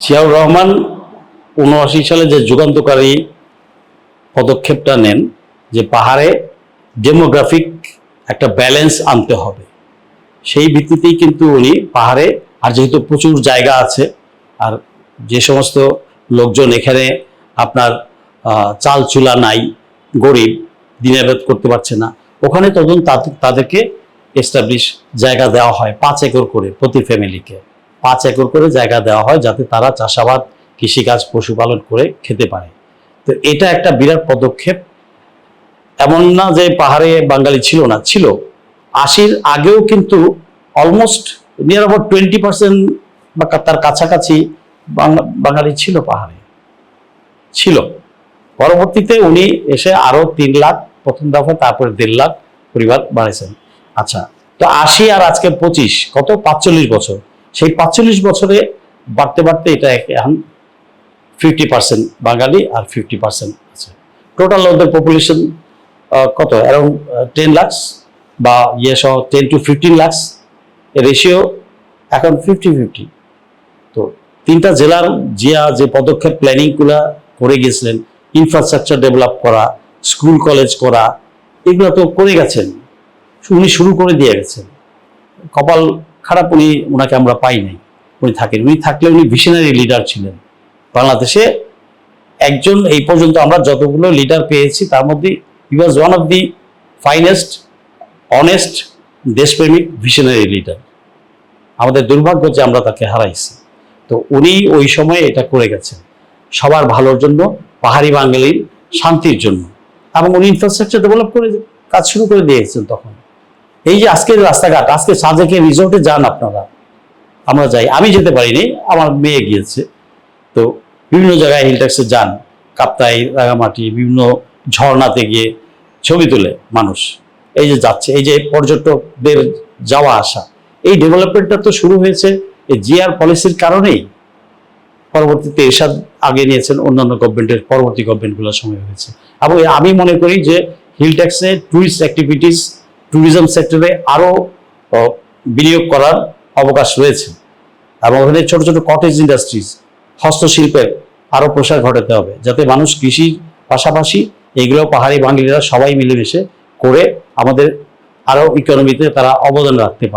জিয়াউর রহমান উনআশি সালে যে যুগান্তকারী পদক্ষেপটা নেন, যে পাহাড়ে ডেমোগ্রাফিক একটা ব্যালেন্স আনতে হবে, সেই ভিত্তিতেই কিন্তু উনি পাহাড়ে, আর যেহেতু প্রচুর জায়গা আছে, আর যে সমস্ত লোকজন এখানে আপনার চাল চুলা নাই, গরিব দিনাবাদ করতে পারছে না, ওখানে তখন তাদের- তাদেরকে এস্টাবলিশ জায়গা দেওয়া হয় পাঁচ একর করে প্রতি ফ্যামিলিকে পাঁচ একর করে জায়গা দেওয়া হয় যাতে তারা চাষাবাদ, কৃষিকাজ, পশুপালন করে খেতে পারে। তো এটা একটা বিরাট পদক্ষেপ। এমন না যে পাহাড়ে বাঙালি ছিল না, ছিল। আশির আগেও কিন্তু almost near about twenty percent বা তার কাছাকাছি বাঙালি ছিল পাহাড়ে। ছিল। পরবর্তীতে উনি এসে আরও তিন লাখ, প্রথম দফা, তারপরে দেড় লাখ পরিবার বাড়াইছেন। আচ্ছা তো আশি আর আজকে পঁচিশ, কত? পাঁচচল্লিশ বছর। সেই পাঁচচল্লিশ বছরে বাড়তে বাড়তে এটা এখন ফিফটি পার্সেন্ট বাঙালি আর ফিফটি পার্সেন্ট আছে। টোটাল ওদের পপুলেশন কত? অ্যারাউন্ড টেন লাখস বা ইয়ে সহ ten to fifteen lakhs ratio এখন ফিফটি ফিফটি তো তিনটা জেলার জিয়া যে পদক্ষেপ প্ল্যানিংগুলো করে গেছিলেন ইনফ্রাস্ট্রাকচার ডেভেলপ করা স্কুল কলেজ করা, এগুলো তো করে গেছেন। উনি শুরু করে দিয়ে গেছেন। কপাল খারাপ উনি ওনাকে আমরা পাই নাই। উনি থাকেন। উনি থাকলে উনি ভিশনারি লিডার ছিলেন। বাংলাদেশে একজন, এই পর্যন্ত আমরা যতগুলো লিডার পেয়েছি, তার মধ্যে he was one of the finest honest দেশপ্রেমিক ভিশনারি লিডার আমাদের দুর্ভাগ্য যে আমরা তাকে হারাইছি। তো উনি ওই সময়ে এটা করে গেছেন। সবার ভালোর জন্য, পাহাড়ি বাঙালির শান্তির জন্য। এবং উনি ইনফ্রাস্ট্রাকচার ডেভেলপ করে কাজ শুরু করে দিয়েছেন তখন। এই যে আজকের রাস্তাঘাট, আজকে সাজেকে রিসোর্টে যান আপনারা। আমরা যাই। আমি যেতে পারিনি, আমার মেয়ে গিয়েছে। তো বিভিন্ন জায়গায় হিল ট্যাক্সে যান। কাপ্তাই, রাঙামাটি, বিভিন্ন ঝর্ণাতে গিয়ে ছবি তোলে মানুষ। এই যে যাচ্ছে, এই যে পর্যটকদের যাওয়া আসা। এই ডেভেলপমেন্টটা তো শুরু হয়েছে এই জিআর পলিসির কারণেই। পরবর্তীতে এরশাদ আগে নিয়েছেন, অন্যান্য গভর্নমেন্টের পরবর্তী গভর্নমেন্টগুলোর সময় হয়েছে। এবং আমি মনে করি যে হিল ট্যাক্সে ট্যুরিস্ট অ্যাক্টিভিটিস ট্যুরিজম সেক্টরে আরও বিনিয়োগ করার অবকাশ রয়েছে। এবং ওখানে ছোট ছোট কটেজ ইন্ডাস্ট্রিজ হস্তশিল্পের আরও প্রসার ঘটাতে হবে, যাতে মানুষ কৃষির পাশাপাশি এগুলো পাহাড়ি বাঙালিরা সবাই মিলেমিশে করে আমাদের আরও ইকোনমিতে তারা অবদান রাখতে পারে।